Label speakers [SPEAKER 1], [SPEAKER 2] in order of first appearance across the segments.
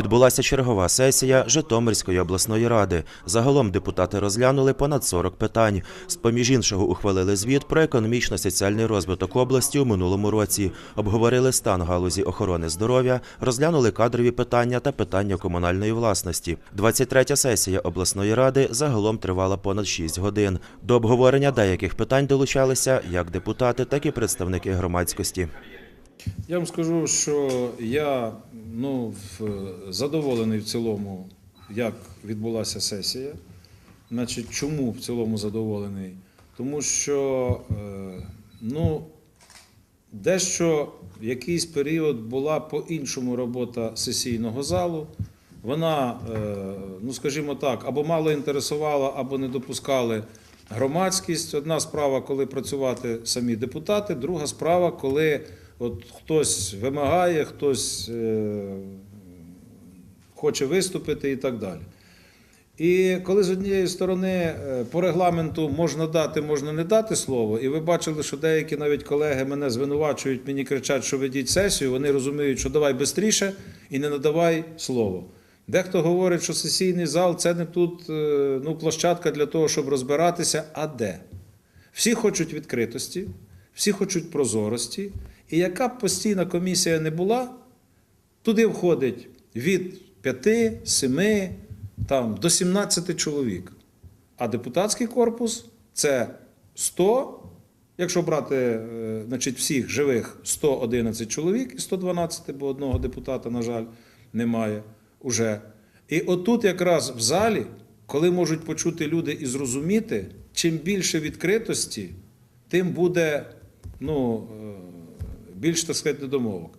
[SPEAKER 1] Відбулася чергова сесія Житомирської обласної ради. Загалом депутати розглянули понад 40 питань. З поміж іншого ухвалили звіт про економічно-соціальний розвиток області у минулому році, обговорили стан галузі охорони здоров'я, розглянули кадрові питання та питання комунальної власності. 23-я сесія обласної ради загалом тривала понад 6 годин. До обговорення деяких питань долучалися як депутати, так і представники громадськості.
[SPEAKER 2] Я вам скажу, що я ну, задоволений в цілому, як відбулася сесія. Значить, чому в цілому задоволений? Тому що е, ну, дещо якийсь період була по-іншому робота сесійного залу. Вона, е, ну скажімо так, або мало інтересувала, або не допускали громадськість. Одна справа, коли працювати самі депутати, друга справа, коли от хтось вимагає, хтось е, хоче виступити і так далі. І коли з однієї сторони е, по регламенту можна дати, можна не дати слово, і ви бачили, що деякі навіть колеги мене звинувачують, мені кричать, що ведіть сесію, вони розуміють, що давай швидше і не надавай слово. Дехто говорить, що сесійний зал це не тут е, ну, площадка для того, щоб розбиратися, а де? Всі хочуть відкритості, всі хочуть прозорості. І яка б постійна комісія не була, туди входить від 5, 7 там, до 17 чоловік. А депутатський корпус це 100, якщо брати е, значить, всіх живих 111 чоловік і 112, бо одного депутата, на жаль, немає уже. І отут якраз в залі, коли можуть почути люди і зрозуміти, чим більше відкритості, тим буде ну, е, більш так сказати, недомовок.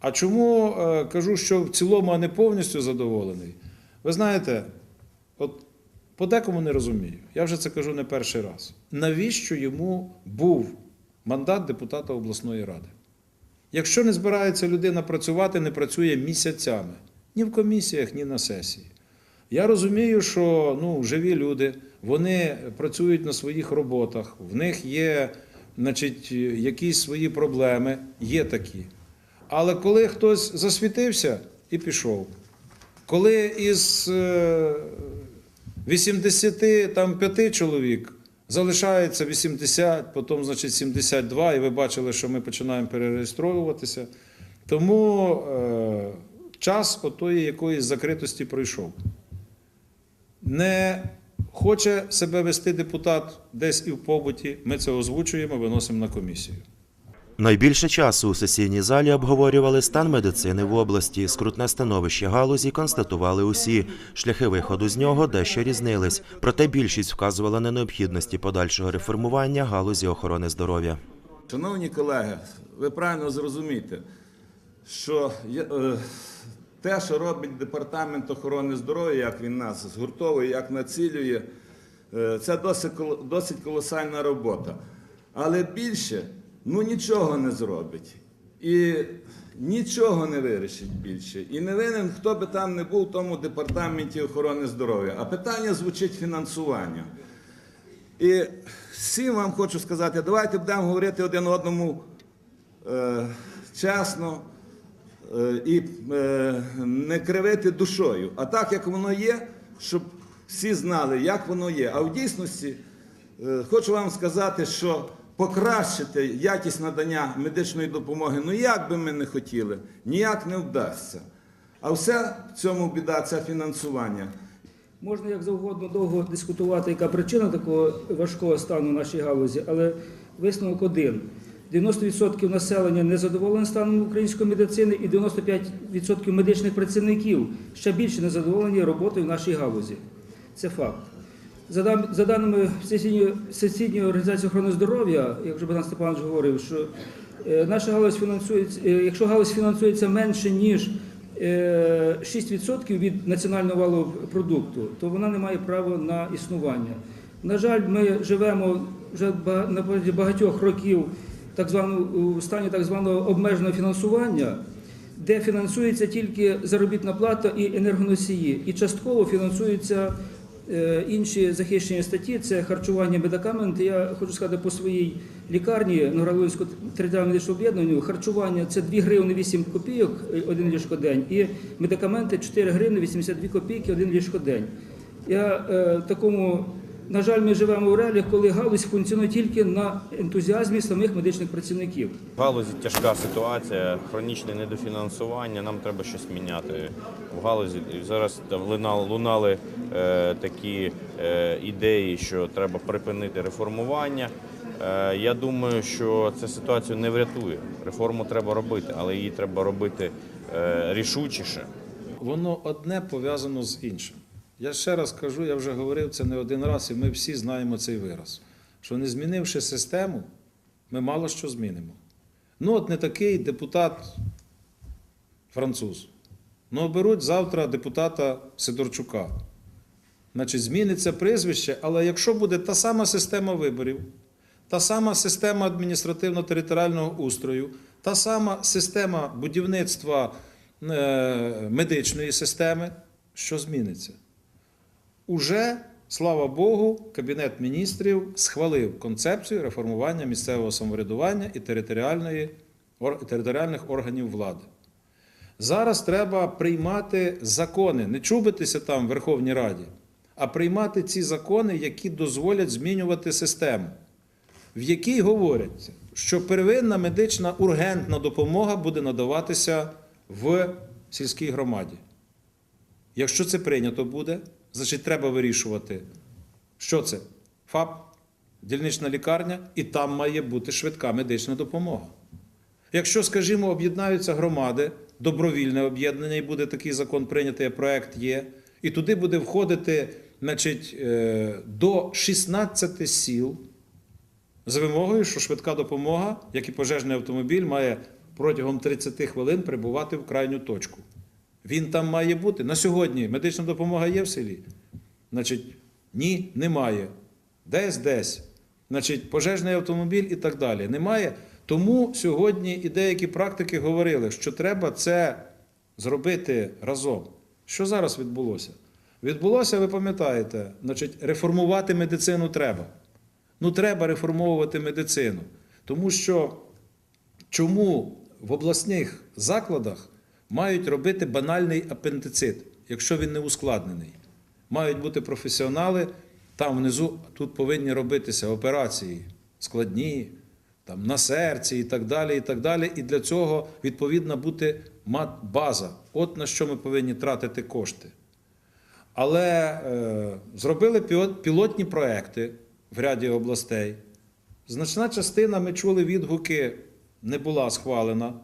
[SPEAKER 2] А чому е, кажу, що в цілому, а не повністю задоволений? Ви знаєте, от по декому не розумію. Я вже це кажу не перший раз. Навіщо йому був мандат депутата обласної ради? Якщо не збирається людина працювати, не працює місяцями ні в комісіях, ні на сесії. Я розумію, що ну, живі люди, вони працюють на своїх роботах, в них є значить, якісь свої проблеми, є такі. Але коли хтось засвітився і пішов, коли із е, 85 чоловік залишається 80, потім, значить, 72, і ви бачили, що ми починаємо перереєстровуватися. Тому е, час отої якоїсь закритості пройшов. Не хоче себе вести депутат десь і в побуті, ми це озвучуємо, виносимо на комісію.
[SPEAKER 1] Найбільше часу у сесійній залі обговорювали стан медицини в області. Скрутне становище галузі констатували усі. Шляхи виходу з нього дещо різнились. Проте більшість вказувала на необхідності подальшого реформування галузі охорони здоров'я.
[SPEAKER 3] Шановні колеги, ви правильно зрозумієте, що є- е, те, що робить департамент охорони здоров'я, як він нас згуртовує, як націлює, е, це досить, досить колосальна робота. Але більше ну нічого не зробить. І нічого не вирішить більше. І не винен, хто би там не був в тому департаменті охорони здоров'я. А питання звучить фінансування. І всім вам хочу сказати, давайте будемо говорити один одному е, чесно і е, не кривити душою. А так, як воно є, щоб всі знали, як воно є. А в дійсності е, хочу вам сказати, що покращити якість надання медичної допомоги, ну як би ми не хотіли, ніяк не вдасться. А все в цьому біда це фінансування.
[SPEAKER 4] Можна як завгодно довго дискутувати, яка причина такого важкого стану в нашій галузі, але висновок один. 90% населення не задоволені станом української медицини і 95% медичних працівників ще більше не задоволені роботою в нашій галузі. Це факт. За, даними Всесвітньої організації охорони здоров'я, як вже Богдан Степанович говорив, що е, наша галузь фінансується, е, якщо галузь фінансується менше, ніж е, 6% від національного валового продукту, то вона не має права на існування. На жаль, ми живемо вже на багатьох років так звану, у стані так званого обмеженого фінансування, де фінансується тільки заробітна плата і енергоносії, і частково фінансуються е, інші захищені статті це харчування медикаменти. Я хочу сказати по своїй лікарні Новоград-Волинського територіального медичного об'єднання. Харчування це 2 гривни 8 копійок е, один ліжкодень, і медикаменти 4 гривни 82 копійки один ліжкодень. Я е, такому, на жаль, ми живемо в реаліях, коли галузь функціонує тільки на ентузіазмі самих медичних працівників.
[SPEAKER 5] В галузі тяжка ситуація, хронічне недофінансування. Нам треба щось міняти в галузі. Зараз лунали, е, такі е, ідеї, що треба припинити реформування. Е, я думаю, що це ситуацію не врятує. Реформу треба робити, але її треба робити е, рішучіше.
[SPEAKER 2] Воно одне пов'язано з іншим. Я ще раз кажу, я вже говорив це не один раз, і ми всі знаємо цей вираз. Що не змінивши систему, ми мало що змінимо. Ну, от не такий депутат француз. Ну, оберуть завтра депутата Сидорчука. Значить, зміниться прізвище, але якщо буде та сама система виборів, та сама система адміністративно-територіального устрою, та сама система будівництва е, медичної системи, що зміниться? Уже, слава Богу, Кабінет міністрів схвалив концепцію реформування місцевого самоврядування і територіальних органів влади. Зараз треба приймати закони, не чубитися там в Верховній Раді, а приймати ці закони, які дозволять змінювати систему, в якій говорять, що первинна медична ургентна допомога буде надаватися в сільській громаді. Якщо це прийнято буде, значить треба вирішувати, що це? ФАП, дільнична лікарня, і там має бути швидка медична допомога. Якщо, скажімо, об'єднаються громади, добровільне об'єднання, і буде такий закон прийнятий, проект є, і туди буде входити значить, е, до 16 сіл з вимогою, що швидка допомога, як і пожежний автомобіль, має протягом 30 хвилин прибувати в крайню точку. Він там має бути. На сьогодні медична допомога є в селі? Значить, ні, немає. Десь десь. Значить, пожежний автомобіль і так далі. Немає. Тому сьогодні і деякі практики говорили, що треба це зробити разом. Що зараз відбулося? Відбулося, ви пам'ятаєте, значить, реформувати медицину треба. Ну, треба реформовувати медицину. Тому що чому в обласних закладах мають робити банальний апендицит, якщо він не ускладнений? Мають бути професіонали, там внизу тут повинні робитися операції складні, там, на серці і так далі. І так далі. І для цього відповідна бути база. От на що ми повинні тратити кошти. Але е, зробили пілотні проекти в ряді областей. Значна частина, ми чули відгуки, не була схвалена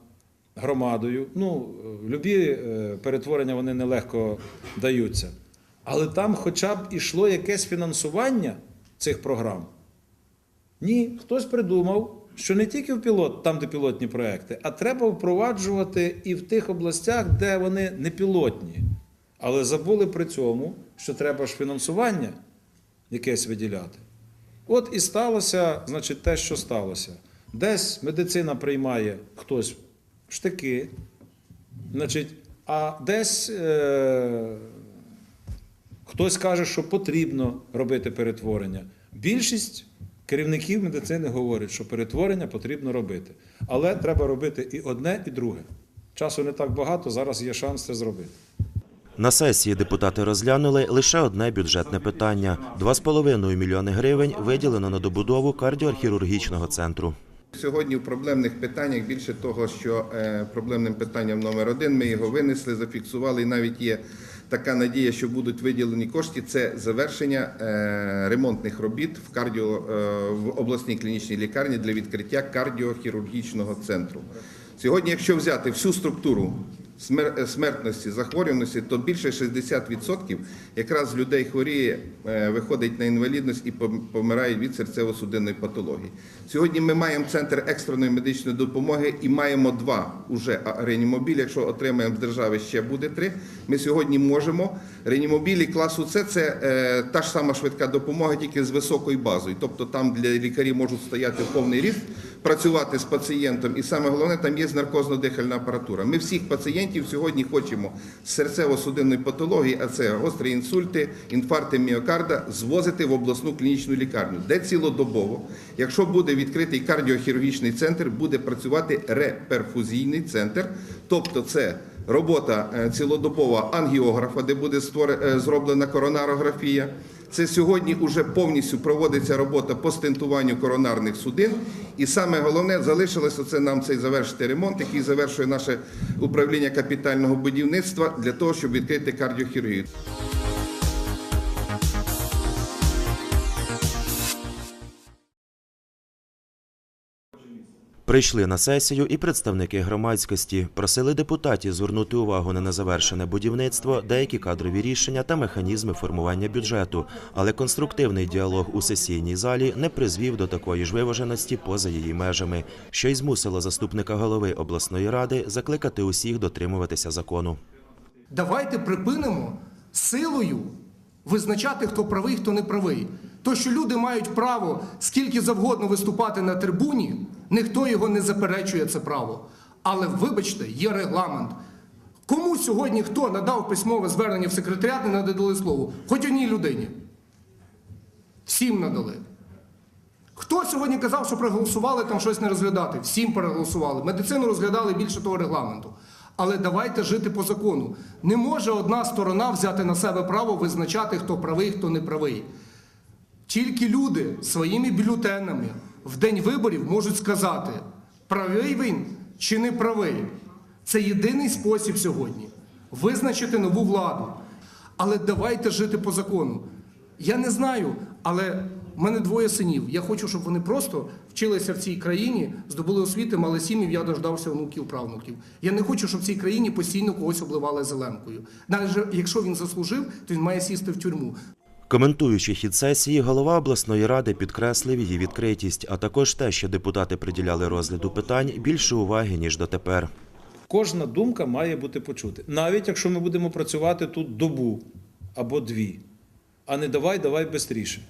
[SPEAKER 2] громадою. Ну, е, любі е, перетворення вони нелегко даються. Але там хоча б ішло якесь фінансування цих програм. Ні, хтось придумав, що не тільки в пілот, там, де пілотні проекти, а треба впроваджувати і в тих областях, де вони не пілотні. Але забули при цьому, що треба ж фінансування якесь виділяти. От і сталося, значить, те, що сталося. Десь медицина приймає хтось штики, значить, а десь е- хтось каже, що потрібно робити перетворення. Більшість керівників медицини говорять, що перетворення потрібно робити. Але треба робити і одне, і друге. Часу не так багато, зараз є шанс це зробити.
[SPEAKER 1] На сесії депутати розглянули лише одне бюджетне питання: 2,5 мільйони гривень виділено на добудову кардіохірургічного центру.
[SPEAKER 6] Сьогодні в проблемних питаннях більше того, що е, проблемним питанням номер один ми його винесли, зафіксували. І навіть є така надія, що будуть виділені кошти. Це завершення е, ремонтних робіт в кардіо е, в обласній клінічній лікарні для відкриття кардіохірургічного центру. Сьогодні, якщо взяти всю структуру смертності, захворюваності, то більше 60% якраз людей хворіє, е, виходить на інвалідність і пом- помирають від серцево-судинної патології. Сьогодні ми маємо центр екстреної медичної допомоги і маємо два уже реанімобілі. Якщо отримаємо з держави, ще буде три. Ми сьогодні можемо. Реанімобілі класу С це е, та ж сама швидка допомога, тільки з високою базою. Тобто там для лікарів можуть стояти повний ріст, працювати з пацієнтом, і саме головне, там є наркозно-дихальна апаратура. Ми всіх пацієнтів сьогодні хочемо з серцево-судинної патології, а це гострі інсульти, інфаркти міокарда, звозити в обласну клінічну лікарню, де цілодобово, якщо буде відкритий кардіохірургічний центр, буде працювати реперфузійний центр, тобто це робота е, цілодобова ангіографа, де буде е, зроблена коронарографія. Це сьогодні вже повністю проводиться робота по стентуванню коронарних судин. І саме головне залишилося це нам цей завершити ремонт, який завершує наше управління капітального будівництва для того, щоб відкрити кардіохірургію.
[SPEAKER 1] Прийшли на сесію і представники громадськості просили депутатів звернути увагу на незавершене будівництво, деякі кадрові рішення та механізми формування бюджету. Але конструктивний діалог у сесійній залі не призвів до такої ж виваженості поза її межами, що й змусило заступника голови обласної ради закликати усіх дотримуватися закону.
[SPEAKER 7] Давайте припинимо силою визначати, хто правий, хто не правий. То, що люди мають право скільки завгодно виступати на трибуні, ніхто його не заперечує це право. Але вибачте, є регламент. Кому сьогодні хто надав письмове звернення в секретаріат, не надали слово? Хоч одній людині. Всім надали. Хто сьогодні казав, що проголосували там щось не розглядати? Всім переголосували. Медицину розглядали більше того регламенту. Але давайте жити по закону. Не може одна сторона взяти на себе право визначати, хто правий, хто не правий. Тільки люди своїми бюлетенами в день виборів можуть сказати, правий він чи не правий. Це єдиний спосіб сьогодні визначити нову владу. Але давайте жити по закону. Я не знаю, але в мене двоє синів. Я хочу, щоб вони просто вчилися в цій країні, здобули освіти, мали сім'їв, я дождався внуків, правнуків. Я не хочу, щоб в цій країні постійно когось обливали зеленкою. Навіть якщо він заслужив, то він має сісти в тюрму.
[SPEAKER 1] Коментуючи хід сесії, голова обласної ради підкреслив її відкритість, а також те, що депутати приділяли розгляду питань більше уваги ніж дотепер.
[SPEAKER 2] Кожна думка має бути почута. Навіть якщо ми будемо працювати тут добу або дві, а не давай, давай швидше.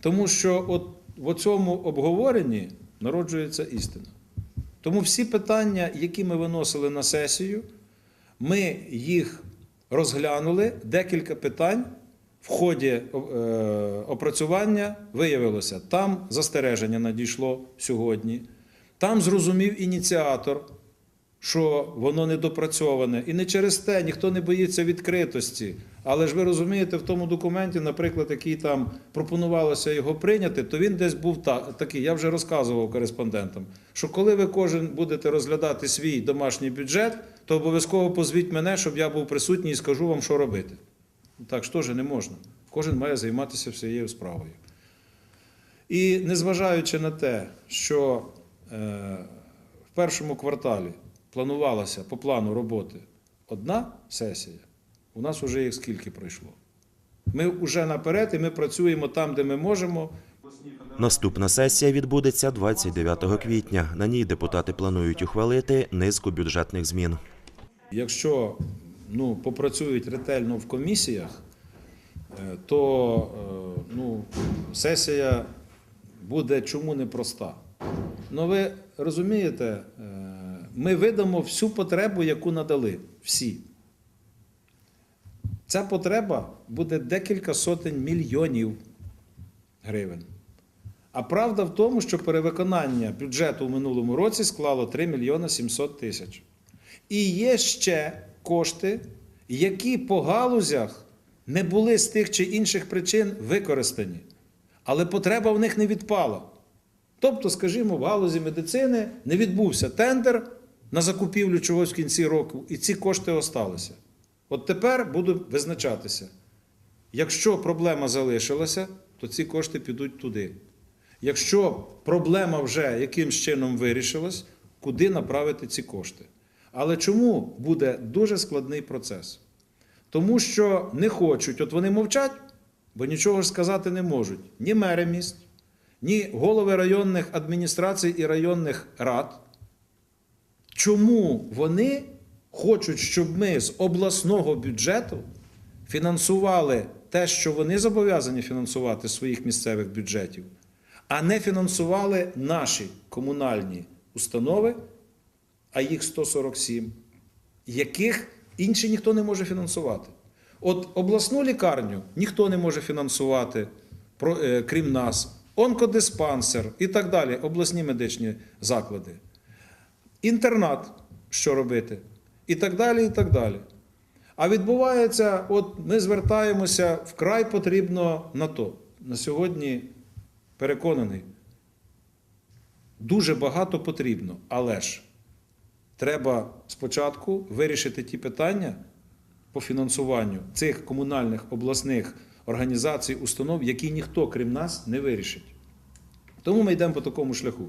[SPEAKER 2] Тому що от в цьому обговоренні народжується істина. Тому всі питання, які ми виносили на сесію, ми їх розглянули. Декілька питань в ході е, опрацювання виявилося, там застереження надійшло сьогодні, там зрозумів ініціатор, що воно недопрацьоване. І не через те ніхто не боїться відкритості. Але ж ви розумієте, в тому документі, наприклад, який там пропонувалося його прийняти, то він десь був такий. Я вже розказував кореспондентам, що коли ви кожен будете розглядати свій домашній бюджет, то обов'язково позвіть мене, щоб я був присутній і скажу вам, що робити. Так що ж не можна. Кожен має займатися всією справою. І незважаючи на те, що е, в першому кварталі планувалася по плану роботи одна сесія, у нас вже їх скільки пройшло. Ми вже наперед і ми працюємо там, де ми можемо.
[SPEAKER 1] Наступна сесія відбудеться 29 квітня. На ній депутати планують ухвалити низку бюджетних змін.
[SPEAKER 2] Якщо ну, попрацюють ретельно в комісіях, е, то е, ну, сесія буде чому непроста. Ну ви розумієте, е, ми видамо всю потребу, яку надали. Всі. Ця потреба буде декілька сотень мільйонів гривень. А правда в тому, що перевиконання бюджету в минулому році склало 3 мільйони 700 тисяч. І є ще кошти, які по галузях не були з тих чи інших причин використані. Але потреба в них не відпала. Тобто, скажімо, в галузі медицини не відбувся тендер на закупівлю чогось в кінці року, і ці кошти осталися. От тепер буду визначатися. Якщо проблема залишилася, то ці кошти підуть туди. Якщо проблема вже якимсь чином вирішилась, куди направити ці кошти? Але чому буде дуже складний процес? Тому що не хочуть, от вони мовчать, бо нічого ж сказати не можуть. Ні мери міст, ні голови районних адміністрацій і районних рад. Чому вони хочуть, щоб ми з обласного бюджету фінансували те, що вони зобов'язані фінансувати своїх місцевих бюджетів, а не фінансували наші комунальні установи, а їх 147, яких інші ніхто не може фінансувати. От обласну лікарню ніхто не може фінансувати, е, крім нас, онкодиспансер і так далі, обласні медичні заклади. Інтернат, що робити, і так далі, і так далі. А відбувається, от ми звертаємося вкрай потрібно на то. На сьогодні переконаний, дуже багато потрібно, але ж треба спочатку вирішити ті питання по фінансуванню цих комунальних обласних організацій, установ, які ніхто, крім нас, не вирішить. Тому ми йдемо по такому шляху.